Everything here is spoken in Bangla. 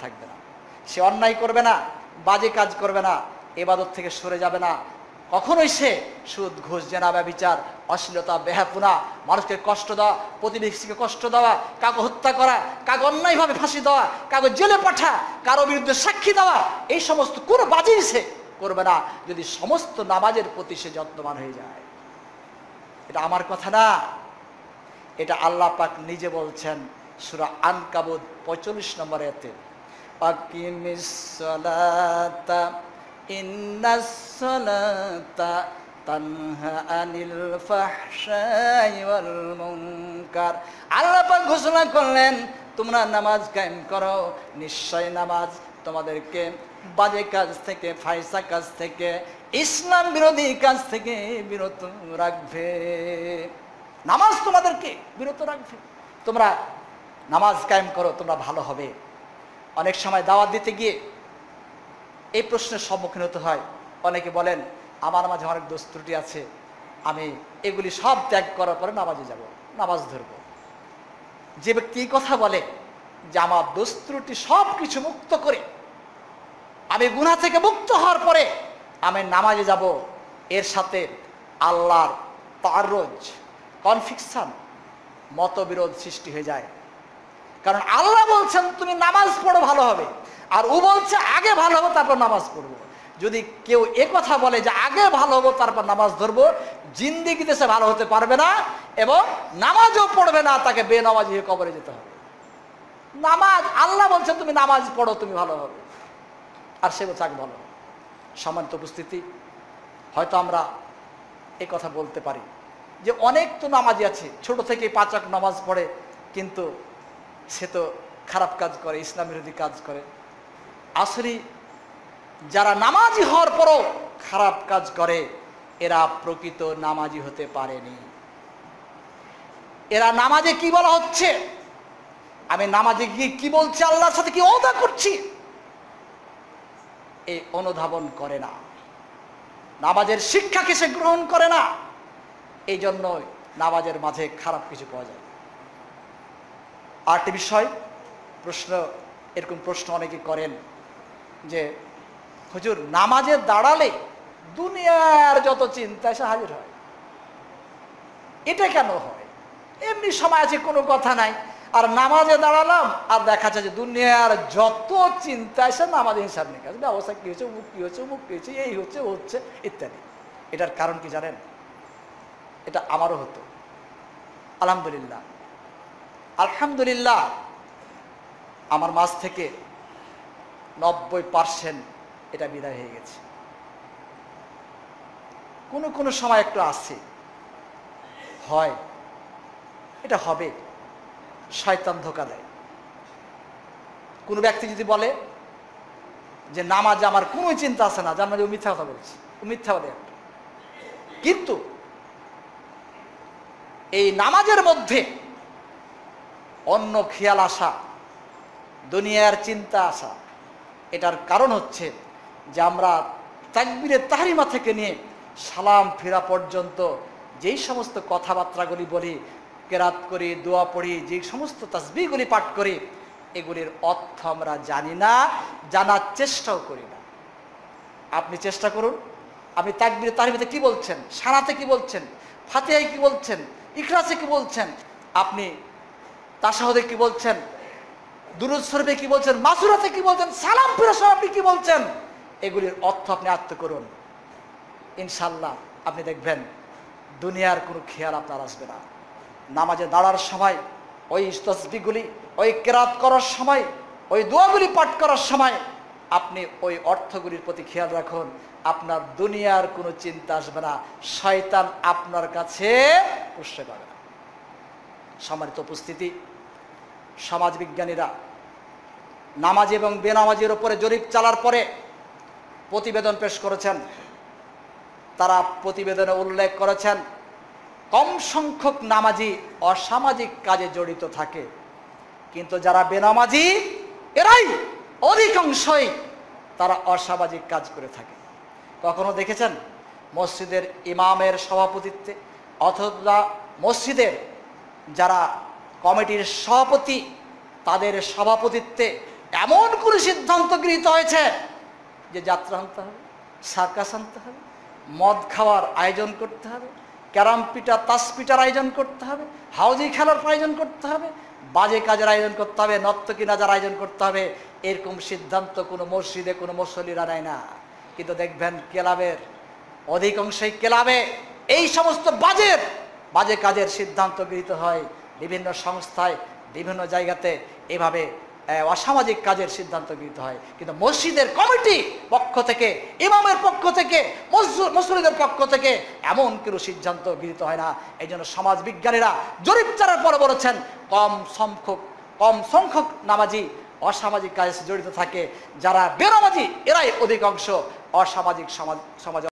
থাকবে না। সে অন্যায় করবে না, বাজে কাজ করবে না, এবাদত থেকে সরে যাবে না। কখনোই সে সুদ, ঘুষ, জেনা ব্যবিচার অশ্লীলতা বেহাপুনা মানুষকে কষ্ট দেওয়া, প্রতিবেশীকে কষ্ট দেওয়া কাকে হত্যা করা কাকে অন্যায়ভাবে ফাঁসি দেওয়া কাকে জেলে পাঠা, কারও বিরুদ্ধে সাক্ষী দেওয়া, এই সমস্ত কোনো বাজেই সে করবে না। যদি সমস্ত নামাজের প্রতি সে যত্নবান হয়ে যায়। এটা আমার কথা না। এটা আল্লাহ পাক নিজে বলছেন, সুরা আনকাবুদ পঁয়তাল্লিশ নম্বর এতে সালাতা তানহা ঘোষণা করলেন, তোমরা নামাজ কায়েম করো। নিশ্চয় নামাজ তোমাদেরকে বাজে কাজ থেকে ফাইসা কাজ থেকে, ইসলাম বিরোধী কাজ থেকে বিরত রাখবে। নামাজ তোমাদেরকে বিরত রাখবে। তোমরা নামাজ কায়েম করো, তোমরা ভালো হবে। অনেক সময় দাওয়াত দিতে গিয়ে এই প্রশ্নের সম্মুখীন হতে হয়। অনেকে বলেন, আমার মাঝে অনেক দোষ ত্রুটি আছে, আমি এগুলি সব ত্যাগ করার পরে নামাজে যাব, নামাজ ধরব। যে ব্যক্তি এই কথা বলে যে, আমার দোষ ত্রুটি সব কিছু মুক্ত করে, আমি গুনা থেকে মুক্ত হওয়ার পরে আমি নামাজে যাব। এর সাথে আল্লাহর তারজ কনফিকশন মতবিরোধ সৃষ্টি হয়ে যায়। কারণ আল্লাহ বলছেন, তুমি নামাজ পড়ো, ভালো হবে। আর ও বলছে, আগে ভালো হবে, তারপর নামাজ পড়ব। যদি কেউ এ কথা বলে যে, আগে ভালো হব, তারপর নামাজ ধরবো, জিন্দিগিতে সে ভালো হতে পারবে না এবং নামাজও পড়বে না, তাকে বেনামাজ হয়ে কবরে যেতে হবে। নামাজ, আল্লাহ বলছেন, তুমি নামাজ পড়ো, তুমি ভালো হবে। আর সে বলছে, আগে ভালো। সম্মানিত উপস্থিতি, হয়তো আমরা এই কথা বলতে পারি যে, অনেক তো নামাজি আছে, ছোট থেকে পাঁচক নামাজ পড়ে, কিন্তু সে তো খারাপ কাজ করে, ইসলাম বিরোধী কাজ করে। আসলে যারা নামাজি হওয়ার পরও খারাপ কাজ করে, এরা প্রকৃত নামাজি হতে পারেনি। এরা নামাজে কি বলা হচ্ছে? আমি নামাজে গিয়ে কি বলছি? আল্লাহর সাথে কি অদা করছি? এই অনুধাবন করে না। নামাজের শিক্ষাকে সে গ্রহণ করে না। এই জন্য নামাজের মাঝে খারাপ কিছু পাওয়া যায় আরেকটি বিষয়, প্রশ্ন, এরকম প্রশ্ন অনেকে করেন যে, হুজুর, নামাজে দাঁড়ালে দুনিয়ার যত চিন্তা এসে হাজির হয়। এটা কেন হয়? এমনি সময় আছে, কোনো কথা নাই। আর নামাজে দাঁড়ালাম, আর দেখা যাচ্ছে যে দুনিয়ার যত চিন্তা এসে নামাজে হিসাব নিকাশ। ব্যবস্থা কী হচ্ছে মুখ কী হচ্ছে মুখ কী হচ্ছে এই হচ্ছে হচ্ছে, ইত্যাদি। এটার কারণ কি জানেন? এটা আমারও হতো। আলহামদুলিল্লাহ। আলহামদুলিল্লাহ, আমার মাঝ থেকে নব্বই পার্সেন্ট এটা বিদায় হয়ে গেছে। কোনো কোনো সময় একটু আসে হয়, এটা হবে। শয়তান ধোকা দেয়। কোনো ব্যক্তি যদি বলে যে নামাজ আমার কোনো চিন্তা আছে না জানা যে মিথ্যা কথা বলছে ও মিথ্যাবাদী একটা কিন্তু এই নামাজের মধ্যে অন্য খেয়াল আসা, দুনিয়ার চিন্তা আসা। এটার কারণ হচ্ছে যে আমরা তাকবিরের তাহারিমা থেকে নিয়ে সালাম ফেরা পর্যন্ত যেই সমস্ত কথাবার্তাগুলি বলি, কেরাত করি, দোয়া পড়ি যে সমস্ত তাসবিগুলি পাঠ করি, এগুলির অর্থ আমরা জানি না, জানার চেষ্টাও করি না। আপনি চেষ্টা করুন, আপনি তাকবিরে তাহিমাতে কি বলছেন? সানাতে কি বলছেন? ফাতেহায় কি বলছেন? ইখলাসে কি বলছেন? আপনি তাসাহদে কি বলছেন? দুরুদ শরীফে কি বলছেন? মাসুরাতে কি বলছেন? সালাম ফিরাসহ আপনি কি বলছেন? এগুলির অর্থ আপনি আত্ম করুন। ইনশাল্লাহ আপনি দেখবেন দুনিয়ার কোনো খেয়াল আপনার আসবে না। নামাজে দাঁড়ার সময়, ওই তসবিগুলি ওই কেরাত করার সময়, ওই দোয়াগুলি পাঠ করার সময়, আপনি ওই অর্থগুলির প্রতি খেয়াল রাখুন। আপনার দুনিয়ার কোনো চিন্তা আসবে না। শয়তান আপনার কাছে পুষতে পারবে না। সম্মানিত উপস্থিতি। সমাজবিজ্ঞানীরা নামাজ এবং বেনামাজির ওপরে জরিপ চালার পরে প্রতিবেদন পেশ করেছেন। তারা প্রতিবেদনে উল্লেখ করেছেন, কম সংখ্যক নামাজি অসামাজিক কাজে জড়িত থাকে। কিন্তু যারা বেনামাজি, এরাই অধিকাংশই তারা অসামাজিক কাজ করে থাকে। কখনো দেখেছেন মসজিদের ইমামের সভাপতিত্বে অথবা মসজিদের যারা কমিটির সভাপতি, তাদের সভাপতিত্বে এমন কোন সিদ্ধান্ত গৃহীত হয়েছে যে যাত্রা আনতে হবে, সার্কাস আনতে হবে, মদ খাওয়ার আয়োজন করতে হবে, ক্যারাম পিঠা, তাস পিটার আয়োজন করতে হবে, হাউজি খেলার আয়োজন করতে হবে, বাজে কাজের আয়োজন করতে হবে নর্তকী নাজার আয়োজন করতে হবে, এরকম সিদ্ধান্ত কোনো মসজিদে, কোনো মুসল্লিরা নেয় না। কিন্তু দেখবেন ক্লাবের অধিকাংশই ক্লাবে এই সমস্ত বাজের বাজে কাজের সিদ্ধান্ত গৃহীত হয়। বিভিন্ন সংস্থায়, বিভিন্ন জায়গাতে এভাবে অসামাজিক কাজের সিদ্ধান্ত গৃহীত হয়। কিন্তু মসজিদের কমিটি পক্ষ থেকে, ইমামের পক্ষ থেকে মসজু- মুসলিদের পক্ষ থেকে এমন কোনো সিদ্ধান্ত গৃহীত হয় না। এই জন্য সমাজ বিজ্ঞানীরা জরিপ চারার পরে বলেছেন, কম সংখ্যক কম সংখ্যক নামাজি অসামাজিক কাজে জড়িত থাকে। যারা বেনামাজি, এরাই অধিকাংশ অসামাজিক সমাজ, সমাজে